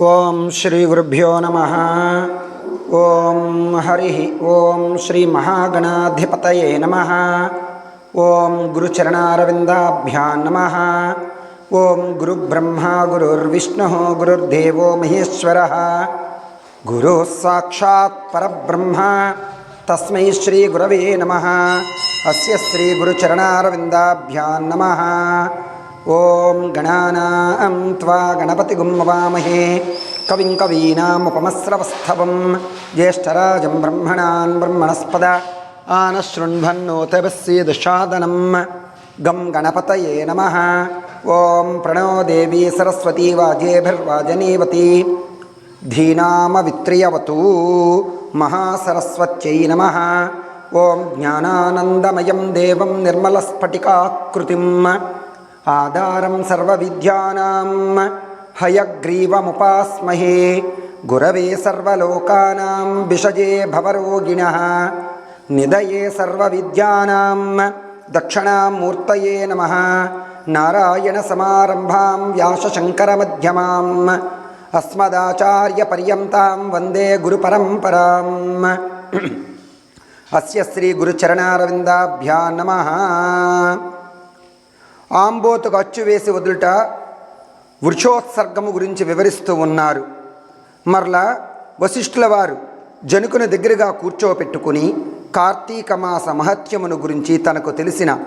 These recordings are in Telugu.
ఓం శ్రీ గురుభ్యో నమ. ఓం హరి ఓం శ్రీ మహాగణాధిపతయే నమ. ఓం గురుచరణారవిందాభ్యాం నమ. ఓం గురుబ్రహ్మా గురుర్విష్ణు గురుర్దేవో మహేశ్వర. గురు సాక్షాత్ పరబ్రహ్మ. తస్మై శ్రీ గురవే నమ. అస్య శ్రీ గురుచరణారవిందాభ్యాం నమ. ఓం గణానాం త్వా గణపతిగుం మవామహే కవిం కవీనాముపమస్రవస్థవం. జ్యేష్ఠరాజం బ్రహ్మణాన్ బ్రహ్మణస్పద. ఆనశృణ్వన్నోతపస్యేదుషాదనం గం గణపతయే నమ. ఓం ప్రణో దేవీ సరస్వతీ వాజేభిర్వాజనీవతి. ధీనామవిత్రియవతూ. మహాసరస్వత్యై నమ. ఓం జ్ఞానానందమయం దేవం నిర్మలస్ఫటికాకృతిం. ఆధారం సర్వవిద్యానాం హయగ్రీవముపాస్మహే. గురవే సర్వలోకానాం విషజే భవరోగిణ. నిదయే సర్వవిద్యానాం దక్షిణామూర్తయే నమః. నారాయణసమారంభాం వ్యాసశంకరమధ్యమాం. అస్మదాచార్యపర్యంతాం వందే గురుపరంపరాం. అస్య శ్రీ గురుచరణారవిందాభ్యా నమః. ఆంబోతుకు అచ్చు వేసి వదులుట వృక్షోత్సర్గము గురించి వివరిస్తూ ఉన్నారు. మరలా వశిష్ఠుల వారు జనుకుని దగ్గరగా కూర్చోపెట్టుకుని కార్తీక మాస మహత్యమును గురించి తనకు తెలిసిన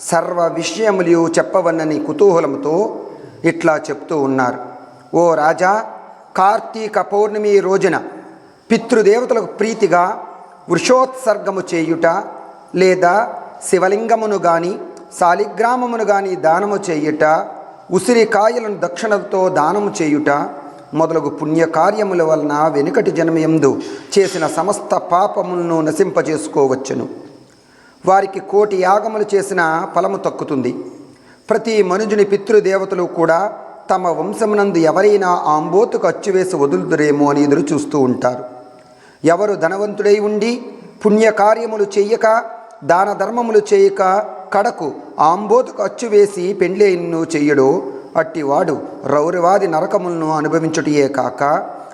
సర్వ విషయములు చెప్పవన్నని కుతూహలంతో ఇట్లా చెప్తూ ఉన్నారు. ఓ రాజా కార్తీక పౌర్ణమి రోజున పితృదేవతలకు ప్రీతిగా వృషోత్సర్గము చేయుట లేదా శివలింగమును కానీ శాలిగ్రామమును గాని దానము చేయుట ఉసిరికాయలను దక్షిణతో దానము చేయుట మొదలగు పుణ్యకార్యముల వలన వెనుకటి జన్మయందు చేసిన సమస్త పాపములను నశింపజేసుకోవచ్చును. వారికి కోటి యాగములు చేసిన ఫలము తక్కుతుంది. ప్రతి మనుజుని పితృదేవతలు కూడా తమ వంశమునందు ఎవరైనా ఆంబోతుకు అచ్చువేసి వదులుదురేమో అని ఎదురు చూస్తూ ఉంటారు. ఎవరు ధనవంతుడై ఉండి పుణ్యకార్యములు చేయక దాన ధర్మములు చేయక కడకు ఆంబోతుకు అచ్చువేసి వేసి పెండ్లేను అట్టివాడు రౌరవాది నరకములను అనుభవించుటయే కాక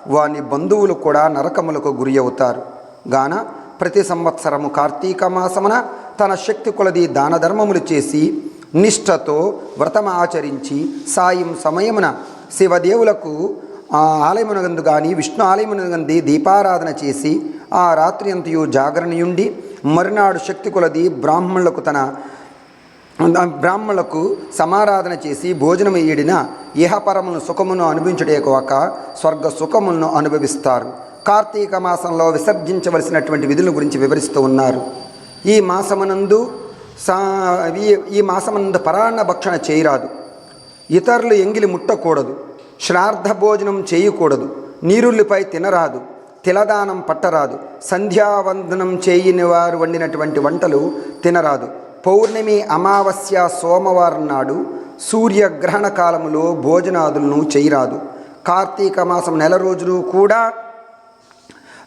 వాని బంధువులు కూడా నరకములకు గురి అవుతారు. గాన ప్రతి సంవత్సరము కార్తీక మాసమున తన శక్తి కొలది దాన ధర్మములు చేసి నిష్ఠతో వ్రతం ఆచరించి సాయం సమయమున శివదేవులకు ఆలయమునగందు కానీ విష్ణు ఆలయమునగంది దీపారాధన చేసి ఆ రాత్రి అంతయు జాగరణయుండి మరునాడు శక్తి కొలది బ్రాహ్మణులకు తన బ్రాహ్మణులకు సమారాధన చేసి భోజనం ఏడిన ఇహపరములను సుఖమును అనుభవించుటే కాక స్వర్గ సుఖములను అనుభవిస్తారు. కార్తీక మాసంలో విసర్జించవలసినటువంటి విధుల గురించి వివరిస్తూ ఉన్నారు. ఈ మాసమునందు సా ఈ ఈ మాసమునందు పరాన్న భక్షణ చేయరాదు. ఇతరులు ఎంగిలి ముట్టకూడదు. శ్రార్ధ భోజనం చేయకూడదు. నీరుల్లిపై తినరాదు. తిలదానం పట్టరాదు. సంధ్యావందనం చేయని వారు వండినటువంటి వంటలు తినరాదు. పౌర్ణమి అమావాస్య సోమవారం నాడు సూర్యగ్రహణ కాలములో భోజనాదులను చేయరాదు. కార్తీక మాసం నెల రోజులు కూడా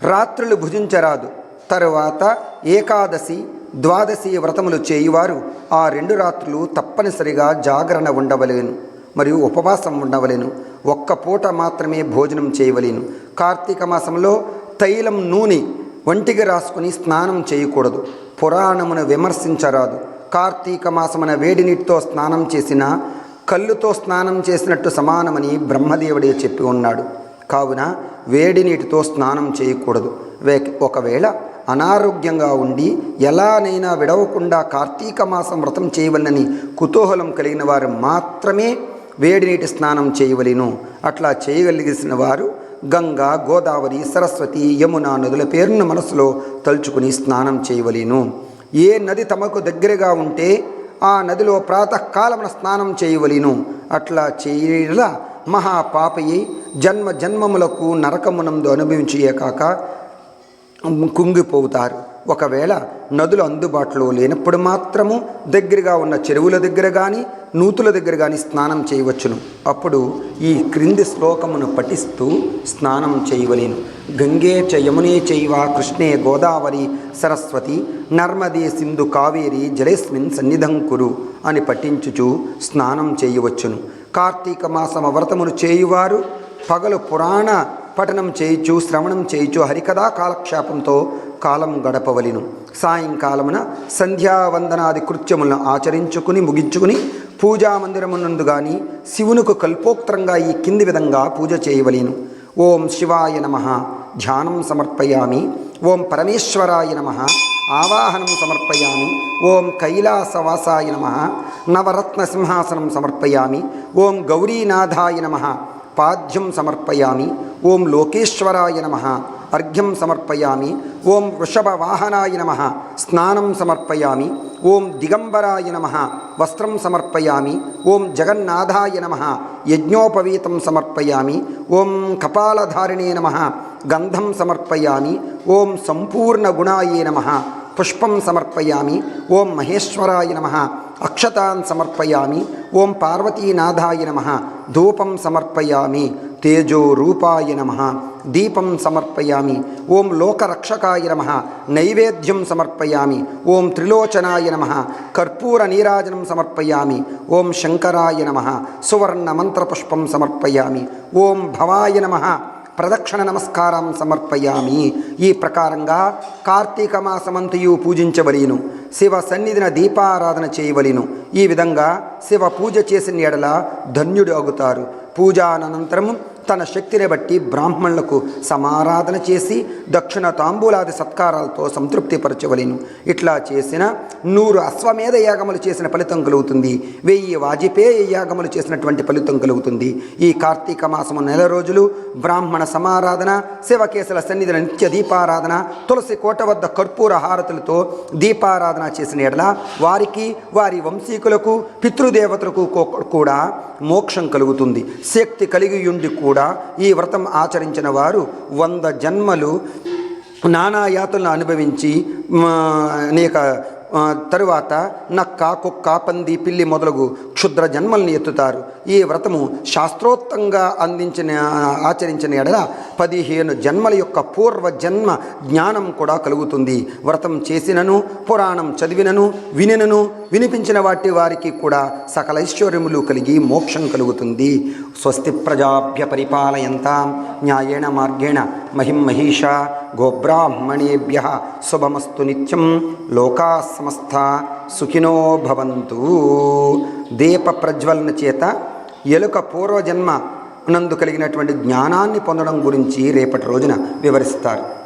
రాత్రులు భుజించరాదు. తరువాత ఏకాదశి ద్వాదశి వ్రతములు చేయువారు ఆ రెండు రాత్రులు తప్పనిసరిగా జాగరణ ఉండవలేను మరియు ఉపవాసం ఉండవలేను. ఒక్క పూట మాత్రమే భోజనం చేయవలేను. కార్తీక మాసంలో తైలం నూనె ఒంటికి రాసుకుని స్నానం చేయకూడదు. పురాణమును విమర్శించరాదు. కార్తీక మాసమున వేడి నీటితో స్నానం చేసిన కళ్ళుతో స్నానం చేసినట్టు సమానమని బ్రహ్మదేవుడే చెప్పి ఉన్నాడు. కావున వేడి నీటితో స్నానం చేయకూడదు. వే- ఒకవేళ అనారోగ్యంగా ఉండి ఎలానైనా విడవకుండా కార్తీక మాసం వ్రతం చేయవలనని కుతూహలం కలిగిన వారు మాత్రమే వేడి నీటి స్నానం చేయవలెను. అట్లా చేయగలిగిన వారు గంగా గోదావరి సరస్వతి యమున నదుల పేరును మనసులో తలుచుకుని స్నానం చేయవలేను. ఏ నది తమకు దగ్గరగా ఉంటే ఆ నదిలో ప్రాతకాలమున స్నానం చేయవలేను. అట్లా చేయల మహాపాపయి జన్మ జన్మములకు నరకమునందు అనుభవించే కాక కుంగిపోతారు. ఒకవేళ నదులు అందుబాటులో లేనప్పుడు మాత్రము దగ్గరగా ఉన్న చెరువుల దగ్గర కానీ నూతుల దగ్గర కానీ స్నానం చేయవచ్చును. అప్పుడు ఈ క్రింది శ్లోకమును పఠిస్తూ స్నానం చేయవలేను. గంగే చ యమునే చైవ కృష్ణే గోదావరి సరస్వతి నర్మదే సింధు కావేరి జలేస్మిన్ సన్నిధం కురు అని పఠించుచు స్నానం చేయవచ్చును. కార్తీక మాసమ వ్రతమును చేయువారు పగలు పురాణ పఠనం చేయుచు శ్రవణం చేయుచు హరికథా కాలక్షేపంతో కాలం గడపవలిను. సాయంకాలమున సంధ్యావందనాది కృత్యములను ఆచరించుకుని ముగించుకుని పూజా మందిరమునందు గాని శివునికి కల్పోక్తరంగా ఈ కింది విధంగా పూజ చేయవలేను. ఓం శివాయ నమ. ధ్యానం సమర్పయామి. ఓం పరమేశ్వరాయ నమ. ఆవాహనం సమర్పయామి. ఓం కైలాసవాసాయ నమ. నవరత్న సింహాసనం సమర్పయామి. ఓం గౌరీనాథాయ నమ. పాద్యం సమర్పయామి. ఓం లోకేశ్వరాయ నమ. అర్ఘ్యం సమర్పయామి. ఓం వృషభవాహనాయ నమ. స్నానం సమర్పయామి. ఓం దిగంబరాయ నమ. వస్త్రం సమర్పయామి. ఓం జగన్నాథాయ నమ. యజ్ఞోపవీతం సమర్పయామి. ఓం కపాలధారిణే నమ. గంధం సమర్పయామి. ఓం సంపూర్ణగుణాయే నమ. పుష్పం సమర్పయామి. ఓం మహేశ్వరాయ నమ. అక్షతాన్ సమర్పయామి. ఓం పార్వతీనాథాయ నమ. ధూపం సమర్పయామి. తేజోరూపాయ నమ. దీపం సమర్పయామి. ఓం లోకరక్షకాయ నమ. నైవేద్యం సమర్పయామి. ఓం త్రిలోచనాయ నమ. కర్పూర నీరాజనం సమర్పయామి. ఓం శంకరాయ నమ. సువర్ణ మంత్రపుష్పం సమర్పయామి. ఓం భవాయ నమ. ప్రదక్షిణ నమస్కారం సమర్పయామి. ఈ ప్రకారంగా కార్తీక మాసమంతయు పూజించవలేను. శివ సన్నిధిన దీపారాధన చేయవలెను. ఈ విధంగా శివ పూజ చేసిన ఎడల ధన్యుడు అగుతారు పూజానంతరము తన శక్తిని బట్టి బ్రాహ్మణులకు సమారాధన చేసి దక్షిణ తాంబూలాది సత్కారాలతో సంతృప్తిపరచవలేను. ఇట్లా చేసిన నూరు అశ్వమేధ యాగములు చేసిన ఫలితం కలుగుతుంది. వెయ్యి వాజపేయ యాగములు చేసినటువంటి ఫలితం కలుగుతుంది. ఈ కార్తీక మాసము నెల రోజులు బ్రాహ్మణ సమారాధన శివకేశల సన్నిధిన నిత్య దీపారాధన తులసి కోట వద్ద కర్పూర హారతులతో దీపారాధన చేసిన ఎడల వారికి వారి వంశీకులకు పితృదేవతలకు కూడా మోక్షం కలుగుతుంది. శక్తి కలిగి ఉండి కూడా ఈ వ్రతం ఆచరించిన వారు వంద జన్మలు నానా యాతలను అనుభవించి అనేక తరువాత నక్క కుక్క పంది పిల్లి మొదలగు క్షుద్ర జన్మల్ని ఎత్తుతారు. ఈ వ్రతము శాస్త్రోక్తంగా అందించిన ఆచరించిన ఎడల పదిహేను జన్మల యొక్క పూర్వ జన్మ జ్ఞానం కూడా కలుగుతుంది. వ్రతం చేసినను పురాణం చదివినను వినినను వినిపించిన వాటి వారికి కూడా సకల ఐశ్వర్యములు కలిగి మోక్షం కలుగుతుంది. స్వస్తి ప్రజాభ్య పరిపాలయంతాం న్యాయేణ మార్గేణ మహిం మహిషా గోబ్రాహ్మణేభ్య శుభమస్తు నిత్యం లోకా సమస్త సుఖినో భవంతు. దీప ప్రజ్వలన చేత ఎలుక పూర్వజన్మ నందు కలిగినటువంటి జ్ఞానాన్ని పొందడం గురించి రేపటి రోజున వివరిస్తారు.